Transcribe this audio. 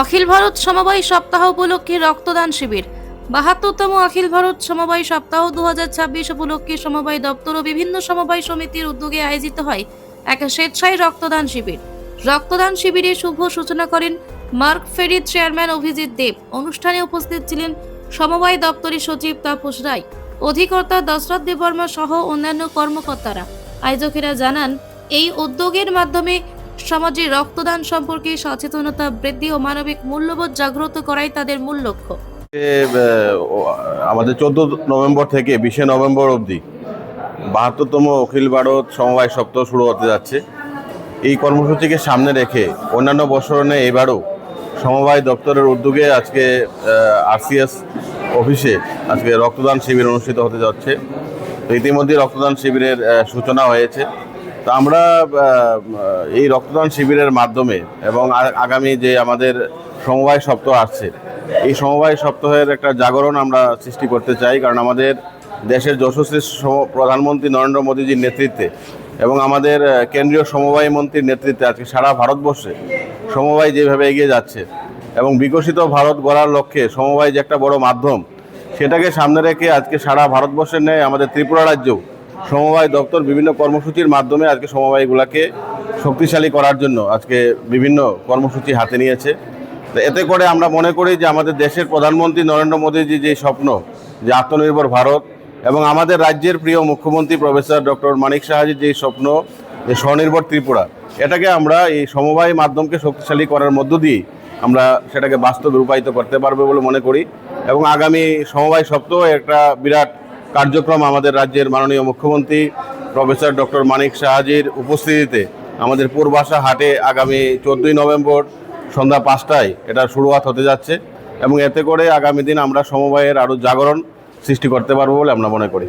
অখিল ভারত সমবায় সপ্তাহ উপলক্ষে রক্তদান শিবির। বাহাত্তরতম অখিল ভারত সমবায় সপ্তাহ দু উপলক্ষে সমবায় দপ্তর ও বিভিন্ন সমবায় সমিতির উদ্যোগে আয়োজিত হয় এক স্বেচ্ছায় রক্তদান শিবির। রক্তদান শিবিরে শুভ সূচনা করেন মার্ক ফেরির চেয়ারম্যান অভিজিৎ দেব। অনুষ্ঠানে উপস্থিত ছিলেন সমবায় দপ্তরের সচিব তাপস রায়। অধিকর্তা দশরথ দেববর্মা সহ অন্যান্য কর্মকর্তারা। আয়োজকেরা জানান, এই উদ্যোগের মাধ্যমে সমাজে রক্তদান সম্পর্কে সচেতনতা বৃদ্ধি ও মানবিক মূল্যবোধ জাগ্রত করাই তাদের মূল লক্ষ্য। আমাদের চোদ্দ নভেম্বর থেকে বিশে নভেম্বর অবধি বাহাত্তরতম অখিল ভারত সমবায় সপ্তাহ শুরু হতে যাচ্ছে। এই কর্মসূচিকে সামনে রেখে অন্যান্য বছরণে এবারও সমবায় দপ্তরের উদ্যোগে আজকে আরসিএস অফিসে আজকে রক্তদান শিবির অনুষ্ঠিত হতে যাচ্ছে। ইতিমধ্যে রক্তদান শিবিরের সূচনা হয়েছে। তো আমরা এই রক্তদান শিবিরের মাধ্যমে এবং আগামী যে আমাদের সমবায় সপ্তাহ আসছে, এই সমবায় সপ্তাহের একটা জাগরণ আমরা সৃষ্টি করতে চাই। কারণ আমাদের দেশের যশস্বী প্রধানমন্ত্রী নরেন্দ্র মোদীজির নেতৃত্বে এবং আমাদের কেন্দ্রীয় সমবায় মন্ত্রীর নেতৃত্বে আজকে সারা ভারতবর্ষে সমবায় যেভাবে এগিয়ে যাচ্ছে এবং বিকশিত ভারত গড়ার লক্ষ্যে সমবায় যে একটা বড় মাধ্যম, সেটাকে সামনে রেখে আজকে সারা ভারতবর্ষের ন্যায় আমাদের ত্রিপুরা রাজ্যেও সমবায় দপ্তর বিভিন্ন কর্মসূচির মাধ্যমে আজকে সমবায়গুলোকে শক্তিশালী করার জন্য আজকে বিভিন্ন কর্মসূচি হাতে নিয়েছে। তো এতে করে আমরা মনে করি যে আমাদের দেশের প্রধানমন্ত্রী নরেন্দ্র মোদীজি যে স্বপ্ন, যে আত্মনির্ভর ভারত এবং আমাদের রাজ্যের প্রিয় মুখ্যমন্ত্রী প্রফেসর ডক্টর মানিক সাহাজির যে স্বপ্ন, যে স্বনির্ভর ত্রিপুরা, এটাকে আমরা এই সমবায় মাধ্যমকে শক্তিশালী করার মধ্য দিয়ে আমরা সেটাকে বাস্তবে রূপায়িত করতে পারবে বলে মনে করি এবং আগামী সমবায় সপ্তাহ একটা বিরাট কার্যক্রম আমাদের রাজ্যের মাননীয় মুখ্যমন্ত্রী প্রফেসর ডক্টর মানিক সাহাজির উপস্থিতিতে আমাদের পূর্বাসা হাটে আগামী চোদ্দোই নভেম্বর সন্ধ্যা পাঁচটায় এটা শুরুয়াত হতে যাচ্ছে এবং এতে করে আগামী দিন আমরা সমবায়ের আরও জাগরণ সৃষ্টি করতে পারব বলে আমরা মনে করি।